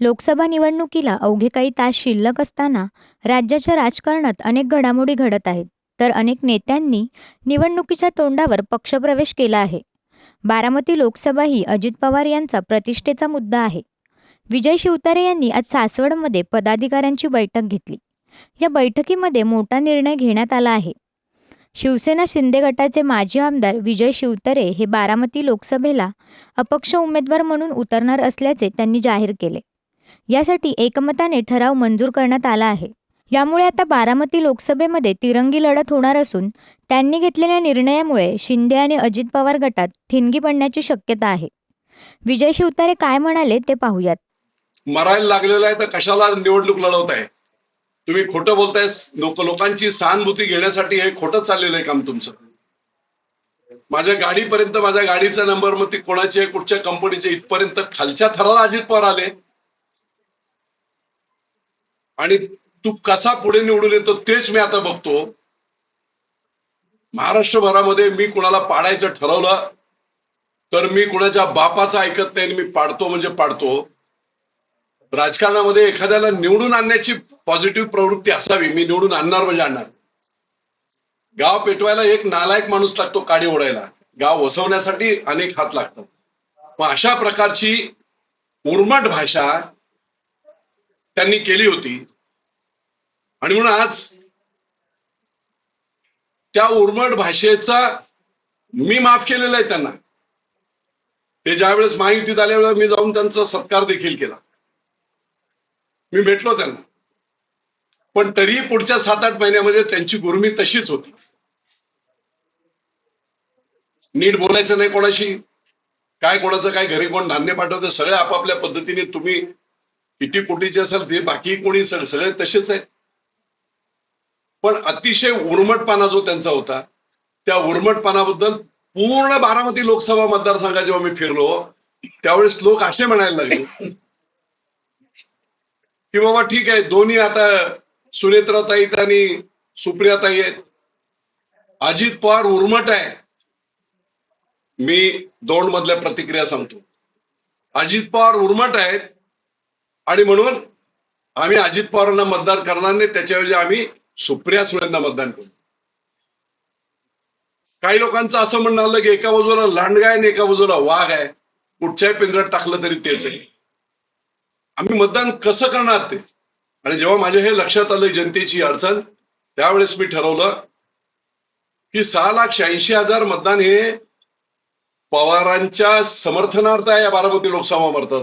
लोकसभा निवडणुकीला अवघे काही तास शिल्लक असताना राज्याच्या राजकारणात अनेक घडामोडी घडत आहेत. तर अनेक नेत्यांनी निवडणुकीच्या तोंडावर पक्षप्रवेश केला आहे. बारामती लोकसभा ही अजित पवार यांचा प्रतिष्ठेचा मुद्दा आहे. विजय शिवतारे यांनी आज सासवडमध्ये पदाधिकाऱ्यांची बैठक घेतली. या बैठकीमध्ये मोठा निर्णय घेण्यात आला आहे. शिवसेना शिंदे गटाचे माजी आमदार विजय शिवतरे हे बारामती लोकसभेला अपक्ष उमेदवार म्हणून उतरणार असल्याचे त्यांनी जाहीर केले. यासाठी एकमताने ठराव मंजूर करण्यात आला आहे. यामुळे आता बारामती लोकसभेमध्ये तिरंगी लढत होणार असून त्यांनी घेतलेल्या निर्णयामुळे शिंदे आणि अजित पवार गटात ठिणगी पडण्याची शक्यता आहे. विजय शिवतारे काय म्हणाले ते पाहूयात. मरायला लागलेला आहे तर कशाला निवडणूक लढवताय तुम्ही खोटं बोलताय लोक लोकांची सहानुभूती घेण्यासाठी हे खोटं चाललेलं आहे काम तुमचं. माझ्या गाडीपर्यंत माझ्या गाडीचा नंबर मग ती कोणाची आहे कुठच्या कंपनीचे इथपर्यंत खालच्या थराला अजित पवार आले. आणि तू कसा पुढे निवडून येतो तेच मी आता बघतो. महाराष्ट्रभरामध्ये मी कुणाला पाडायचं ठरवलं तर मी कुणाच्या बापाचं ऐकत नाही मी पाडतो म्हणजे पाडतो. राजकारणामध्ये एखाद्याला निवडून आणण्याची पॉझिटिव्ह प्रवृत्ती असावी मी निवडून आणणार म्हणजे आणणार. गाव पेटवायला एक नालायक माणूस लागतो काडी ओढायला. गाव वसवण्यासाठी अनेक हात लागतात. मग अशा प्रकारची उर्मट भाषा त्यांनी केली होती. आणि म्हणून आज त्या उर्मट भाषेचा मी माफ केलेला आहे त्यांना. ते ज्यावेळेस महायुतीत आल्यावेळेस मी जाऊन त्यांचा सत्कार देखील केला. मी भेटलो त्यांना. पण तरीही पुढच्या सात आठ महिन्यामध्ये त्यांची गुरुमी तशीच होती. नीट बोलायचं नाही कोणाशी. काय कोणाचं काय घरी कोण धान्य पाठवतं सगळे आपापल्या पद्धतीने तुम्ही किती कोटीचे असेल ते बाकी कोणी सगळे तसेच आहेत. पण अतिशय उर्मटपणा जो त्यांचा होता त्या उर्मटपणाबद्दल पूर्ण बारामती लोकसभा मतदारसंघात जेव्हा मी फिरलो त्यावेळेस लोक असे म्हणायला लागले की बाबा ठीक आहे दोन्ही आता सुनेत्राताईत आणि सुप्रियाताई आहेत. अजित पवार उर्मट आहे. मी दोन मधल्या प्रतिक्रिया सांगतो. अजित पवार उर्मट आहेत आणि म्हणून आम्ही अजित पवारांना मतदान करणार नाही त्याच्याऐवजी आम्ही सुप्रिया सुळेंना मतदान करू. काही लोकांचं असं म्हणणं आलं की एका बाजूला लांडगा आहे आणि एका बाजूला वाघ आहे. कुठच्याही पिंजरात टाकलं तरी तेच आहे. आम्ही मतदान कसं करणार ते? आणि जेव्हा माझ्या हे लक्षात आलं जनतेची अडचण त्यावेळेस मी ठरवलं की सहा लाख शहाऐंशी हजार मतदान हे पवारांच्या समर्थनार्थ आहे या बारामती लोकसभा मतदार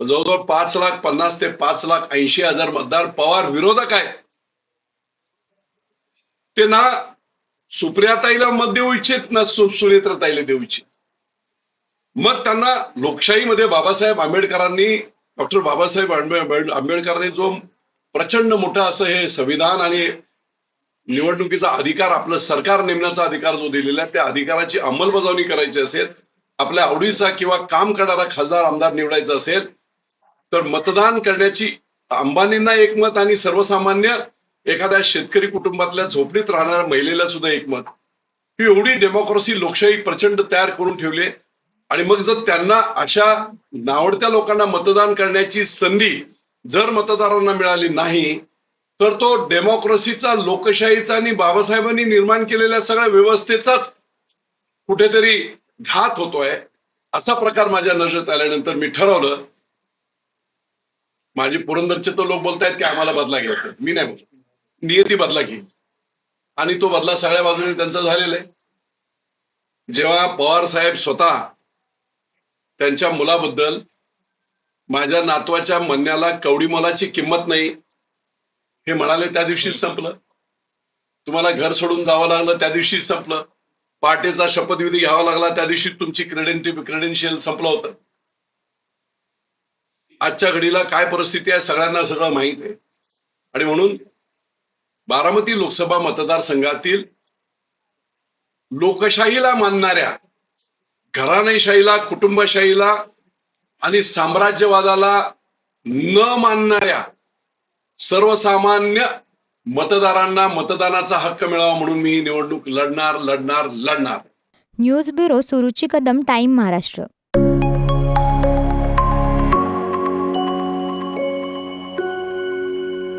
जवळजवळ पाच लाख पन्नास ते पाच लाख ऐंशी हजार मतदार पवार विरोधक आहे ते ना सुप्रियाताईला मत देऊ इच्छित ना सुनेत्रताईला देऊ इच्छित. मग त्यांना लोकशाहीमध्ये बाबासाहेब आंबेडकरांनी डॉक्टर बाबासाहेब आंबे- आंबेडकरांनी जो प्रचंड मोठा असं हे संविधान आणि निवडणुकीचा अधिकार आपलं सरकार नेमण्याचा अधिकार जो दिलेला आहे त्या अधिकाराची अंमलबजावणी करायची असेल आपल्या आवडीचा किंवा काम करणारा खासदार आमदार निवडायचा असेल तर मतदान करण्याची अंबानींना एक मत आणि सर्वसामान्य एखाद्या शेतकरी कुटुंबातल्या झोपडीत राहणाऱ्या महिलेला सुद्धा एक मत ही एवढी डेमोक्रेसी लोकशाही प्रचंड तयार करून ठेवली आणि मग जर त्यांना अशा नावडत्या लोकांना मतदान करण्याची संधी जर मतदारांना मिळाली नाही तर तो डेमोक्रेसीचा लोकशाहीचा आणि बाबासाहेबांनी निर्माण केलेल्या सगळ्या व्यवस्थेचाच कुठेतरी घात होतोय असा प्रकार माझ्या नजरेत आल्यानंतर मी ठरवलं. माझे पुरंदरचे तो लोक बोलतायत की आम्हाला बदला घ्यायचा मी नाही बोलतो. नियती बदला घेईल आणि तो बदला सगळ्या बाजूने त्यांचा झालेला आहे. जेव्हा पवार साहेब स्वतः त्यांच्या मुलाबद्दल माझ्या नातवाच्या म्हणण्याला कवडी मोलाची किंमत नाही हे म्हणाले त्या दिवशीच संपलं. तुम्हाला घर सोडून जावं लागलं त्या दिवशीच संपलं. पहाटेचा शपथविधी घ्यावा लागला त्या दिवशी तुमची क्रेडेंटि क्रेडेन्शियल संपलं होतं. आजच्या घडीला काय परिस्थिती आहे सगळ्यांना सगळं माहीत आहे. आणि म्हणून बारामती लोकसभा मतदारसंघातील लोकशाहीला मानणाऱ्या घराणेशाहीला कुटुंबशाहीला आणि साम्राज्यवादाला न मानणाऱ्या सर्वसामान्य मतदारांना मतदानाचा हक्क मिळावा म्हणून मी निवडणूक लढणार लढणार लढणार. News bureau Suruchi Kadam time Maharashtra.